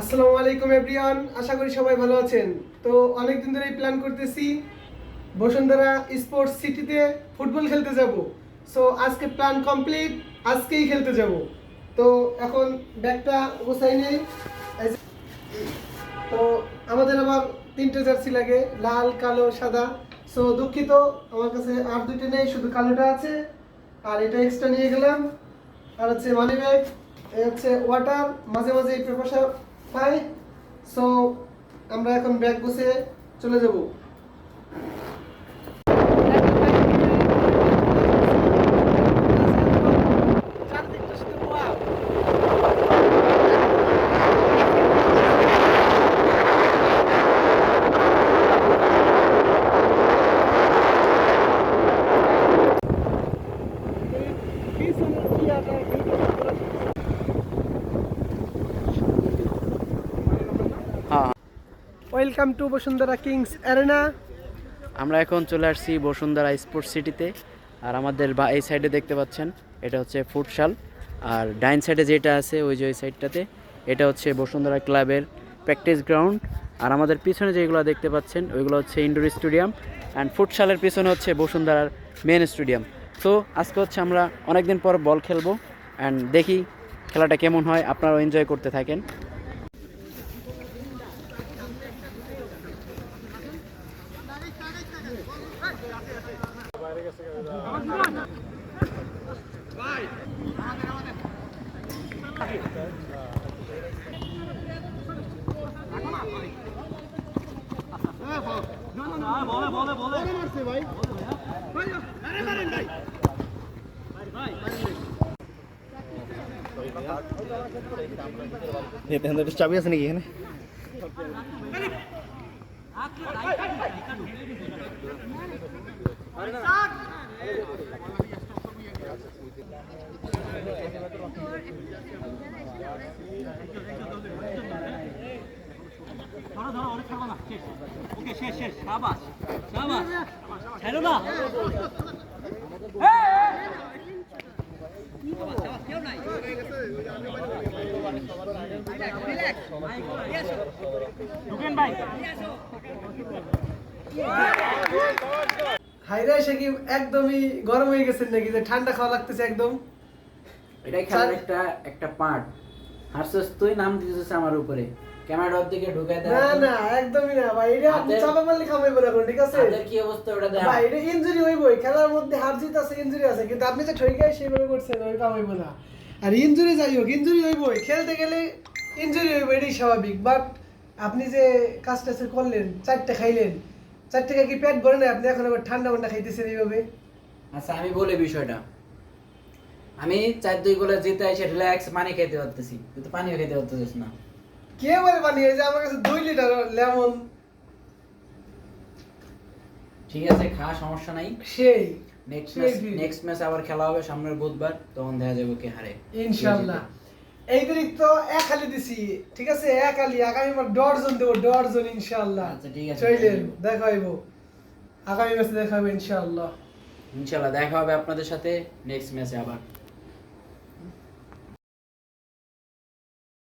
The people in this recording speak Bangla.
আসসালামু আলাইকুম, এভরিওয়ান। আশা করি সবাই ভালো আছেন। তো অনেক দিন ধরেই প্ল্যান করতেছি, বসুন্ধরা স্পোর্টস সিটিতে ফুটবল খেলতে যাব। সো আজকে প্ল্যান কমপ্লিট আজকেই খেলতে যাব। তো এখন ব্যাগটা গোছাই নেই। তো আমাদের আবার তিনটে জার্সি লাগে, লাল, কালো, সাদা। সো দুঃখিত, আমার কাছে আর দুইটা নেই, শুধু কালোটা আছে। আর এটা এক্সট্রা নিয়ে গেলাম। আর হচ্ছে মানি ব্যাগ হচ্ছে ওয়াটার মাঝে মাঝে এই পেপারসা পাই সো আমরা এখন ব্যাগ বসে চলে যাব হ্যাঁ welcome to Bashundhara Kings arena. আমরা এখন চলে আসছি বসুন্ধরা স্পোর্টস সিটিতে। আর আমাদের বা এই সাইডে দেখতে পাচ্ছেন, এটা হচ্ছে ফুটসাল। আর ডাইন সাইডে যেটা আছে, ওই যে ওই সাইডটাতে, এটা হচ্ছে বসুন্ধরা ক্লাবের প্র্যাকটিস গ্রাউন্ড। আর আমাদের পিছনে যেগুলো দেখতে পাচ্ছেন, ওইগুলো হচ্ছে ইনডোর স্টেডিয়াম। অ্যান্ড ফুটসালের পিছনে হচ্ছে বসুন্ধরার মেন স্টেডিয়াম তো আজকে হচ্ছে আমরা অনেকদিন পর বল খেলব। অ্যান্ড দেখি খেলাটা কেমন হয়, আপনারাও এনজয় করতে থাকেন। চাবি আছে নাকি এখানে? ধরো ধরো অনেক ছাড়বা না শেষ ওকে শেষ শেষ সাবাস সাবাস ছাড়ো না ঢুকেন ভাই। হাইরা এসে কি একদমই গরম হয়ে গেছেন নাকি? যে ঠান্ডা খাওয়া লাগতেছে একদম। এটাই খেলার একটা একটা পার্ট তুই নাম দিতেছিস আমার উপরে। ক্যামেরার দিকে না না একদমই না ভাই। এটা চাপা মারলে খামাইবো না এখন, ঠিক আছে? কি অবস্থা ওটা দেখ। ভাই এটা ইনজুরি হইবই। খেলার মধ্যে হার জিত আছে ইনজুরি আছে। কিন্তু আপনি যে ঠইকাই সেইভাবে করছেন ওই না। আর ইনজুরি যাই হোক ইনজুরি হইবই। খেলতে গেলে ইনজুরি হইব এটাই স্বাভাবিক। বাট আপনি যে কাজটা করলেন চারটে খাইলেন কি পেট ভরে না আপনি এখন আবার ঠান্ডা মান্ডা খাইতেছেন এইভাবে? আচ্ছা আমি বলি বিষয়টা। আমি চার দুই গোলে জিতে এসে রিল্যাক্স পানি খেতে পারতেছি। তুই তো পানিও খেতে পারতেছিস না। কে বলে বানিয়ে যে আমার কাছে দুই লিটার লেমন। ঠিক আছে খা সমস্যা নাই। সেই। Next match. নেক্সট ম্যাচ আবার খেলা হবে সামনের বুধবার তখন দেখা যাবে কে হারে। ইনশাল্লাহ এই দিক তো এক আলি দিছি ঠিক আছে? এক আলি আগামী বার ডরজন দেবো ডরজন ইনশাল্লাহ আচ্ছা, ঠিক আছে। চলেন দেখা হইব। আগামী ম্যাচে দেখা হবে ইনশাল্লাহ ইনশাল্লাহ দেখা হবে আপনাদের সাথে নেক্সট ম্যাচে আবার।